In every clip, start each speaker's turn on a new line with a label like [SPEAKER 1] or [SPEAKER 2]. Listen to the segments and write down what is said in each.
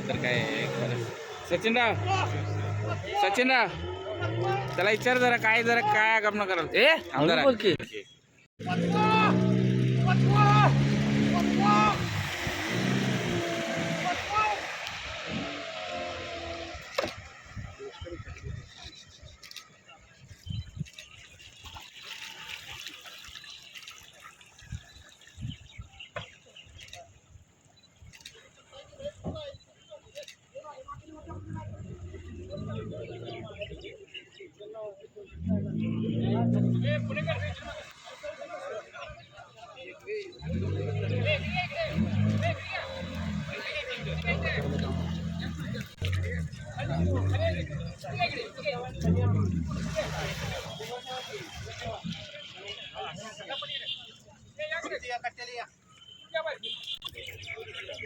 [SPEAKER 1] तर काय सचिनराव सचिनराव त्याला विचार जरा काय जरा काय गमन कराल ए जरा.
[SPEAKER 2] बोल की.
[SPEAKER 3] ಕಟ್ಟಲಿಯ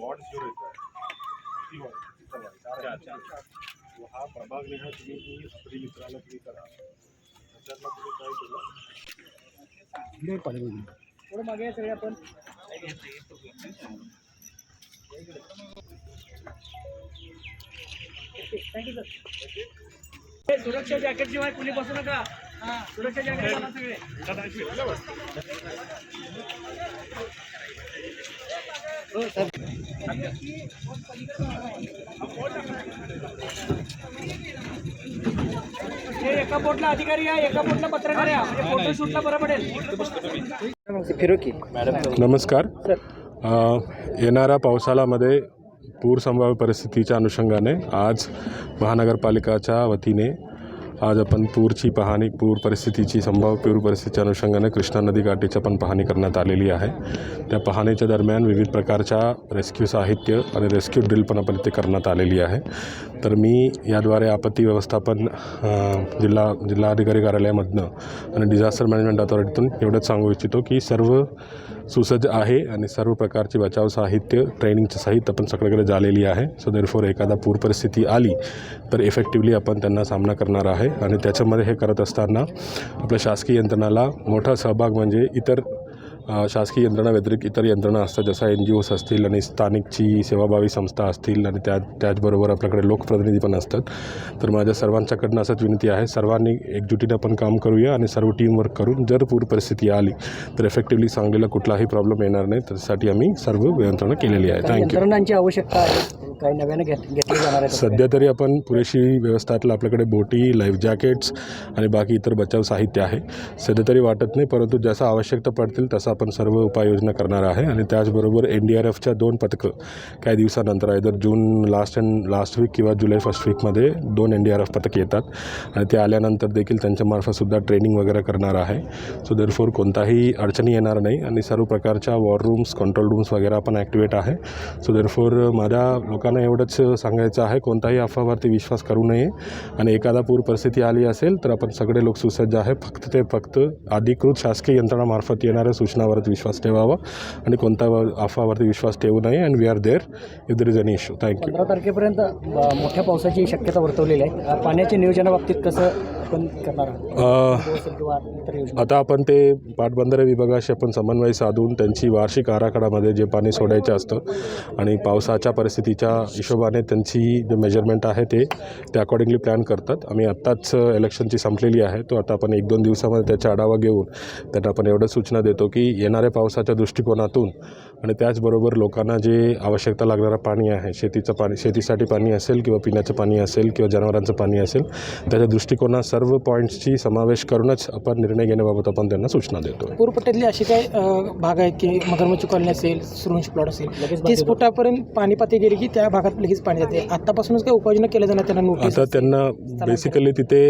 [SPEAKER 3] वार्ड जो रहता है हा प्रभाग लिहा तुम्ही मित्राला तुम्ही करा. त्याच्यातला तुम्ही काय केलं
[SPEAKER 4] थोडं मागे सगळे आपण. थँक्यू सर सुरक्षा जॅकेट शिवाय कुणी बसू नका. सुरक्षा जॅकेट सगळे. एका बोटला अधिकारी या एका बोटला पत्रकार या फोटो शूटला बरं पडेल.
[SPEAKER 2] फिरो की
[SPEAKER 3] नमस्कार येणाऱ्या पावसाळ्यामध्ये पूर संभाव्य परिस्थितीच्या अनुषंगाने आज महानगरपालिकाच्या वतीने आज आपण पूरची पाहणी पूर परिस्थितीची संभाव्य पूर परिस्थितीच्या अनुषंगाने कृष्णा नदी काठीची पण पाहणी करण्यात आलेली आहे. त्या पाहणीच्या दरम्यान विविध प्रकारच्या रेस्क्यू साहित्य आणि रेस्क्यू ड्रिल पण आपण इथे करण्यात आलेली आहे. तर मी याद्वारे आपत्ती व्यवस्थापन जिल्हा जिल्हाधिकारी कार्यालयामधनं आणि डिझास्टर मॅनेजमेंट अथॉरिटीतून एवढंच सांगू इच्छितो की सर्व सुसज्ज आहे आणि सर्व प्रकारचे बचाव साहित्य ट्रेनिंगचं साहित्य आपण सगळीकडे झालेली आहे. सो देरफोर एखादा पूर परिस्थिती आली तर इफेक्टिवली आपण त्यांना सामना करणार आहे. आणि त्याच्यामध्ये हे करत असताना आपल्या शासकीय यंत्रणाला मोठा सहभाग म्हणजे इतर शासकीय यंत्रणा व्यतिरिक्त इतर यंत्रणा असतात जसं एन जी ओस असतील आणि स्थानिकची सेवाभावी संस्था असतील आणि त्या त्याचबरोबर आपल्याकडे लोकप्रतिनिधी पण असतात. तर माझ्या सर्वांच्याकडनं असंच विनंती आहे सर्वांनी एकजुटीनं आपण काम करूया आणि सर्व टीमवर्क करून जर पूर परिस्थिती आली तर इफेक्टिवली सांगलीला कुठलाही प्रॉब्लेम येणार नाही. त्यासाठी आम्ही सर्व यंत्रणा केलेली आहे. थँक्यू
[SPEAKER 4] यंत्रणांची आवश्यकता आहे? काही नव्याने घेत घेतली जाणार आहे
[SPEAKER 3] सध्या तरी आपण पुरेशी व्यवस्थातलं आपल्याकडे बोटी लाईफ जॅकेट्स आणि बाकी इतर बचाव साहित्य आहे. सध्या तरी वाटत नाही परंतु जसं आवश्यकता पडतील तसं आपण सर्व उपाययोजना करणार आहे आणि त्याचबरोबर एन डी आर एफच्या दोन पथकं काही दिवसानंतर आहे तर June last and last week किंवा जुलै फर्स्ट वीकमध्ये दोन एन डी आर एफ पथक येतात. आणि ते आल्यानंतर देखील त्यांच्यामार्फतसुद्धा ट्रेनिंग वगैरे करणार आहे. सो देरफोर कोणताही अडचणी येणार नाही आणि सर्व प्रकारच्या वॉर रूम्स कंट्रोल रूम्स वगैरे आपण ॲक्टिवेट आहे. सो देरफोर माझ्या लोकांना एवढंच सांगायचं आहे कोणताही अफवावरती विश्वास करू नये. आणि एखादा पूर परिस्थिती आली असेल तर आपण सगळे लोक सुसज्ज आहे. फक्त ते फक्त अधिकृत शासकीय यंत्रणामार्फत येणाऱ्या सूचनावरच विश्वास ठेवावा आणि कोणता अफवावरती विश्वास ठेवू नये and we are there if there is any issue thank you
[SPEAKER 4] पंधरा तारखेपर्यंत मोठ्या पावसाची शक्यता वर्तवलेली आहे. पाण्याच्या नियोजनाबाबतीत कसं आपण करणार आहोत? असेल किंवा इतर योजना
[SPEAKER 3] आता आपण ते पाटबंधारे विभागाशी आपण समन्वय साधून त्यांची वार्षिक आराखडामध्ये जे पाणी सोडायचं असतं आणि पावसाच्या परिस्थितीच्या हिशोबाने त्यांची जे मेजरमेंट आहे ते ते अकॉर्डिंगली प्लॅन करतात. आम्ही आत्ताच इलेक्शनची संपलेली आहे. तो आता आपण एक दोन दिवसामध्ये त्याचा आढावा घेऊन त्यांना आपण एवढं सूचना देतो की येणाऱ्या पावसाच्या दृष्टिकोनातून आणि त्याचबरोबर लोकांना जे आवश्यकता लागणारं पाणी आहे शेतीचं पाणी शेतीसाठी पाणी असेल किंवा पिण्याचं पाणी असेल किंवा जनावरांचं पाणी असेल त्याच्या दृष्टिकोनात सर्व पॉईंट्सची समावेश करूनच आपण निर्णय घेण्याबाबत आपण त्यांना सूचना देतो
[SPEAKER 2] पूरपट्ट्यातली अशी काही अ, भाग आहेत की मगरमच्छ कॉलनी असेल सुरुंश प्लॉट असेल तीस फुटापर्यंत पाणी पातळी गेली की त्या भागात लगेच पाणी जाते. आतापासूनच काही उपाययोजना केल्या जाणार त्यांना नोटीस
[SPEAKER 3] आता त्यांना बेसिकली तिथे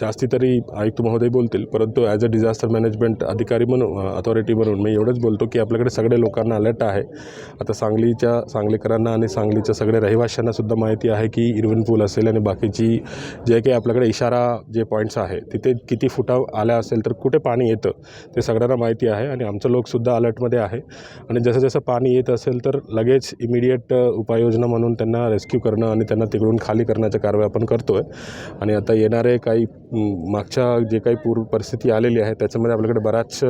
[SPEAKER 3] जास्ती तरी आयुक्त महोदय बोलतील परंतु ॲज अ डिझास्टर मॅनेजमेंट अधिकारी म्हणून अथॉरिटी म्हणून मी एवढंच बोलतो की आपल्याकडे सगळे लोकांना अलर्ट आहे. आता सांगलीच्या सांगलीकरांना आणि सांगलीच्या सगळ्या रहिवाशांना सुद्धा माहिती आहे की इरविन पूल असेल आणि बाकीची जे काही आपल्याकडे इशारा जे पॉईंट्स आहे तिथे किती फुटा आल्या असेल तर कुठे पाणी येतं ते सगळ्यांना माहिती आहे आणि आमचं लोकसुद्धा अलर्टमध्ये आहे. आणि जसं जसं पाणी येत असेल तर लगेच इमिडिएट उपाययोजना म्हणून त्यांना रेस्क्यू करणं आणि त्यांना तिकडून खाली करण्याच्या कारवाई आपण करतो आहे आणि आता येणारे काही मागच्या जे काही पूर परिस्थिती आलेली आहे त्याच्यामध्ये आपल्याकडे बऱ्याच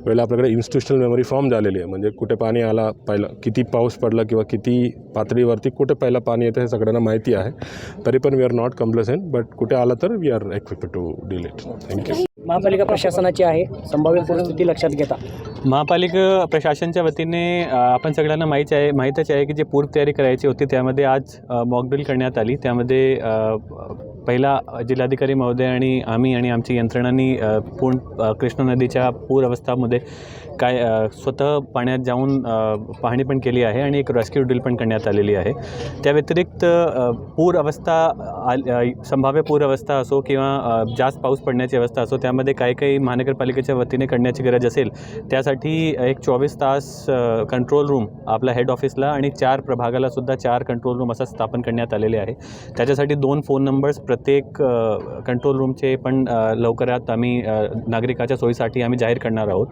[SPEAKER 3] वेळेला आपल्याकडे इन्स्टिट्यूशनल मेमरी फॉर्म झालेली आहे. म्हणजे कुठे पाणी आला पहिलं किती पाऊस पडला किंवा किती पातळीवरती कुठे पहिलं पाणी येतं हे सगळ्यांना माहिती आहे. तरी पण we are not complacent but कुठे आलं तर we are equip to deal it thank you
[SPEAKER 4] महापालिका प्रशासनाची आहे. संभाव्य परिस्थिती लक्षात घेता.
[SPEAKER 5] महापालिका प्रशासनच्या वतीने आपण सगळ्यांना माहीत आहे माहीतच आहे की जे पूर्वतयारी करायची होती त्यामध्ये आज मॉकड्रिल करण्यात आली. त्यामध्ये पहिला जिल्हाधिकारी महोदय आणि आम्ही आणि आमची यंत्रणांनी पूर्ण कृष्णा नदीच्या पूर अवस्थामध्ये काय स्वतः पाण्यात जाऊन पाहणी पण केली आहे आणि एक रेस्क्यू ड्रिल पण करण्यात आलेली आहे. त्या व्यतिरिक्त पूर अवस्था संभाव्य पूर अवस्था असो किंवा जास्त पाऊस पडण्याची अवस्था असो त्यामध्ये काही काही महानगरपालिकेच्या वतीने करण्याची गरज असेल त्यासाठी एक चोवीस तास कंट्रोल रूम आपल्या हेड ऑफिसला आणि चार प्रभागाला सुद्धा चार कंट्रोल रूम असं स्थापन करण्यात आलेले आहे. त्याच्यासाठी दोन फोन नंबर्स प्र प्रत्येक कंट्रोल रूमचे पण लवकरात आम्ही नागरिकाच्या सोयीसाठी आम्ही जाहीर करणार आहोत.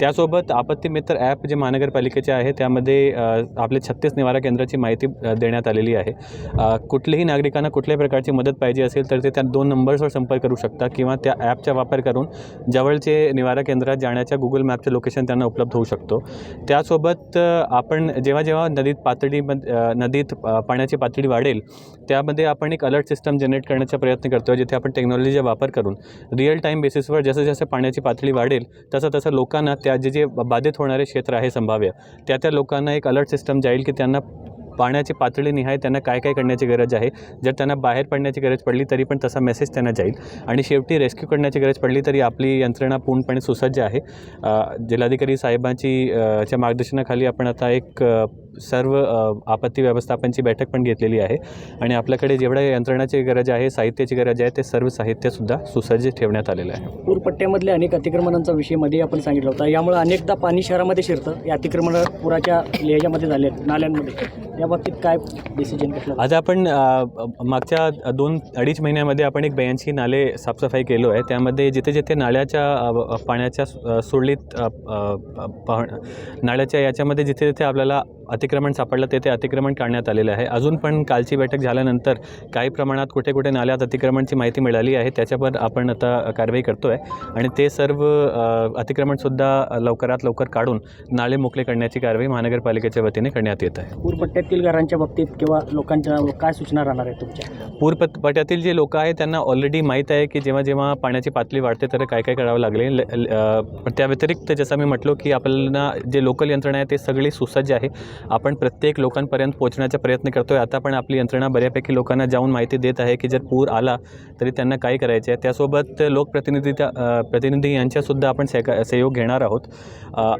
[SPEAKER 5] त्यासोबत आपत्ती मित्र ॲप जे महानगरपालिकेचे आहे त्यामध्ये आपले छत्तीस निवारा केंद्राची माहिती देण्यात आलेली आहे. अ, कुठल्याही नागरिकांना कुठल्याही प्रकारची मदत पाहिजे असेल तर ते त्या दोन नंबर्सवर संपर्क करू शकता किंवा त्या ॲपचा वापर करून जवळचे निवारा केंद्रात जाण्याच्या गुगल मॅपचे लोकेशन त्यांना उपलब्ध होऊ शकतो. त्यासोबत आपण जेव्हा जेव्हा नदीत पातळीमध्ये नदीत पाण्याची पातळी वाढेल त्यामध्ये आपण एक अलर्ट सिस्टम जनरेट करण्याचा प्रयत्न करतो आहे जिथे आपण टेक्नॉलॉजीचा वापर करून रिअल टाईम बेसिसवर जसं जसं पाण्याची पातळी वाढेल तसं तसं लोकांना त्या जे जे बाधित होणारे क्षेत्र आहे संभाव्य त्या त्या लोकांना एक अलर्ट सिस्टम जाईल की त्यांना पाण्याची पातळी निहाय त्यांना काय काय करण्याची गरज आहे. जर त्यांना बाहेर पडण्याची गरज पडली तरी पण तसा मेसेज त्यांना जाईल. आणि शेवटी रेस्क्यू करण्याची गरज पडली तरी आपली यंत्रणा पूर्णपणे सुसज्ज आहे. जिल्हाधिकारी साहेबांची च्या मार्गदर्शनाखाली आपण आता एक सर्व आपत्ती व्यवस्थापनची बैठक पण घेतलेली आहे. आणि आपल्याकडे जेवढ्या यंत्रणाची गरज आहे साहित्याची गरज आहे ते सर्व साहित्यसुद्धा सुसज्ज ठेवण्यात आलेलं आहे.
[SPEAKER 4] पूरपट्ट्यामधले अनेक अतिक्रमणांचा विषयमध्ये आपण सांगितलं होता. यामुळे अनेकदा पाणी शहरामध्ये शिरतं. या अतिक्रमण पुराच्या याच्यामध्ये झाले आहेत, नाल्यांमध्ये. या बाबतीत काय डिसिजन घेतलं?
[SPEAKER 5] आज आपण मागच्या दोन अडीच महिन्यामध्ये आपण एक ब्याऐंशी नाले साफसफाई केलो आहे. त्यामध्ये जिथे जिथे नाल्याच्या पाण्याच्या सुरळीत नाल्याच्या याच्यामध्ये जिथे जिथे आपल्याला अतिक्रमण सापडलं तेथे अतिक्रमण काढण्यात आलेलं आहे. अजून पण कालची बैठक झाल्यानंतर काही प्रमाणात कुठे कुठे नाल्यात अतिक्रमणची माहिती मिळाली आहे त्याच्यावर आपण आता कारवाई करतो आहे आणि ते सर्व अतिक्रमणसुद्धा लवकरात लवकर काढून नाले मोकळे करण्याची कारवाई महानगरपालिकेच्या वतीने करण्यात येत आहे.
[SPEAKER 4] पूरपट्ट्यातील घरांच्या बाबतीत किंवा लोकांच्या काय सूचना राहणार आहे तुमच्या?
[SPEAKER 5] पूरपट पट्ट्यातील जे लोक आहेत त्यांना ऑलरेडी माहीत आहे की जेव्हा जेव्हा पाण्याची पातळी वाढते तर काय काय करावं लागेल. त्या व्यतिरिक्त जसं मी म्हटलो की आपल्याला जे लोकल यंत्रणा आहे ते सगळी सुसज्ज आहे. आपण प्रत्येक लोकांपर्यंत पोहोचण्याचा प्रयत्न करतो आहे आता पण आपली यंत्रणा बऱ्यापैकी लोकांना जाऊन माहिती देत आहे की जर पूर आला तरी त्यांना काय करायचे आहे? त्यासोबत लोकप्रतिनिधी त्या प्रतिनिधी यांच्यासुद्धा आपण सहका सहयोग घेणार आहोत.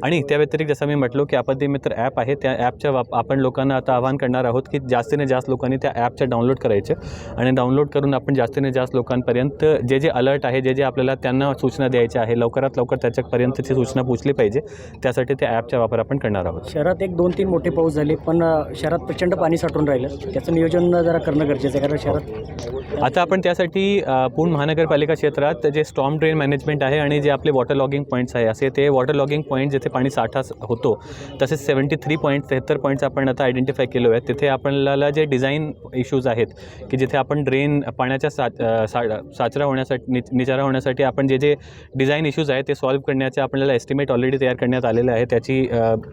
[SPEAKER 5] आणि त्या व्यतिरिक्त जसं मी म्हटलो की आपत्ती मित्र ॲप आहे. त्या ॲपच्या वाप आपण लोकांना आता आवाहन करणार आहोत की जास्तीने जास्त लोकांनी त्या ॲपच्या डाउनलोड करायचे आणि डाउनलोड करून आपण जास्तीने जास्त लोकांपर्यंत जे जे अलर्ट आहे जे जे आपल्याला त्यांना सूचना द्यायच्या आहे लवकरात लवकर त्याच्यापर्यंतची सूचना पोचली पाहिजे त्यासाठी त्या ॲपचा वापर आपण करणार आहोत.
[SPEAKER 4] शहरात एक दोन तीन मोठे पाऊस झाले पण शहरात प्रचंड पाणी साठून राहिलं. त्याचं नियोजन जरा करणं गरजेचं आहे कारण शहरात
[SPEAKER 5] आता आपण त्यासाठी पूर्ण महानगरपालिका क्षेत्रात जे स्टॉम ड्रेन मॅनेजमेंट आहे आणि जे आपले वॉटर लॉगिंग पॉईंट्स आहे असे ते वॉटर लॉगिंग पॉईंट जिथे पाणी साठा होतो तसेच सेवन्टी थ्री पॉईंट तेहत्तर पॉईंट्स आपण आता आयडेंटिफाय केलो आहे तिथे आपल्याला जे डिझाईन इश्यूज आहेत की जिथे आपण ड्रेन पाण्याच्या सा सा साचरा होण्यासाठी नि निचारा होण्यासाठी आपण जे जे डिझाईन इश्यूज आहेत ते सॉल्व्ह करण्याचे आपल्याला एस्टिमेट ऑलरेडी तयार करण्यात आलेलं आहे. त्याची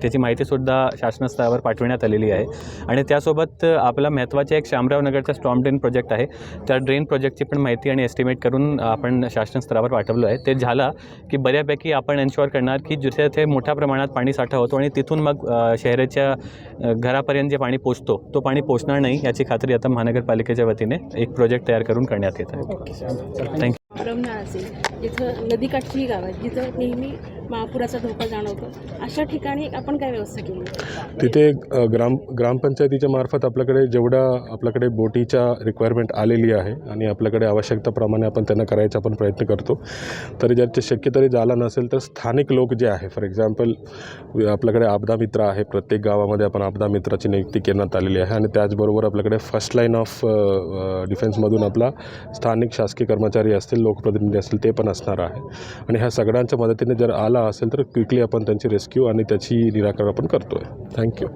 [SPEAKER 5] त्याची माहितीसुद्धा शासनास स्तरावर पाठविण्यात आलेली आहे. आणि त्यासोबत आपला महत्त्वाचा एक शामराव नगरचा स्टॉम ड्रेन प्रोजेक्ट आहे. त्या ड्रेन प्रोजेक्टची पण माहिती आणि एस्टिमेट करून आपण शासन स्तरावर पाठवलं आहे. ते झाला की बऱ्यापैकी आपण एन्श्युअर करणार की जिथे ते मोठ्या प्रमाणात पाणी साठा होतो आणि तिथून मग शहराच्या घरापर्यंत जे पाणी पोचतो तो पाणी पोचणार नाही याची खात्री आता महानगरपालिकेच्या वतीने एक प्रोजेक्ट तयार करून करण्यात येत आहे. थँक्यू
[SPEAKER 6] रमना असेल जिथं नदीकाठची ही गाव आहेत जिथं नेहमी महापुराचा धोका जाणवतो अशा ठिकाणी आपण काय व्यवस्था केली?
[SPEAKER 3] तिथे ग्राम ग्रामपंचायतीच्या मार्फत आपल्याकडे जेवढ्या आपल्याकडे बोटीच्या रिक्वायरमेंट आलेली आहे आणि आपल्याकडे आवश्यकताप्रमाणे आपण त्यांना करायचा आपण प्रयत्न करतो तरी ज्याचे शक्य तरी झाला नसेल तर स्थानिक लोक जे आहे फॉर एक्झाम्पल आपल्याकडे आपदा मित्र आहे प्रत्येक गावामध्ये आपण आपदा मित्राची नियुक्ती करण्यात आलेली आहे आणि त्याचबरोबर आपल्याकडे फर्स्ट लाईन ऑफ डिफेन्समधून आपला स्थानिक शासकीय कर्मचारी असतील लोकप्रतिनिधी असेल ते पण असणार आहे. आणि ह्या सगळ्यांच्या मदतीने जर आला असेल तर क्विकली आपण त्यांची रेस्क्यू आणि त्याची निराकरण आपण करतो आहे थँक्यू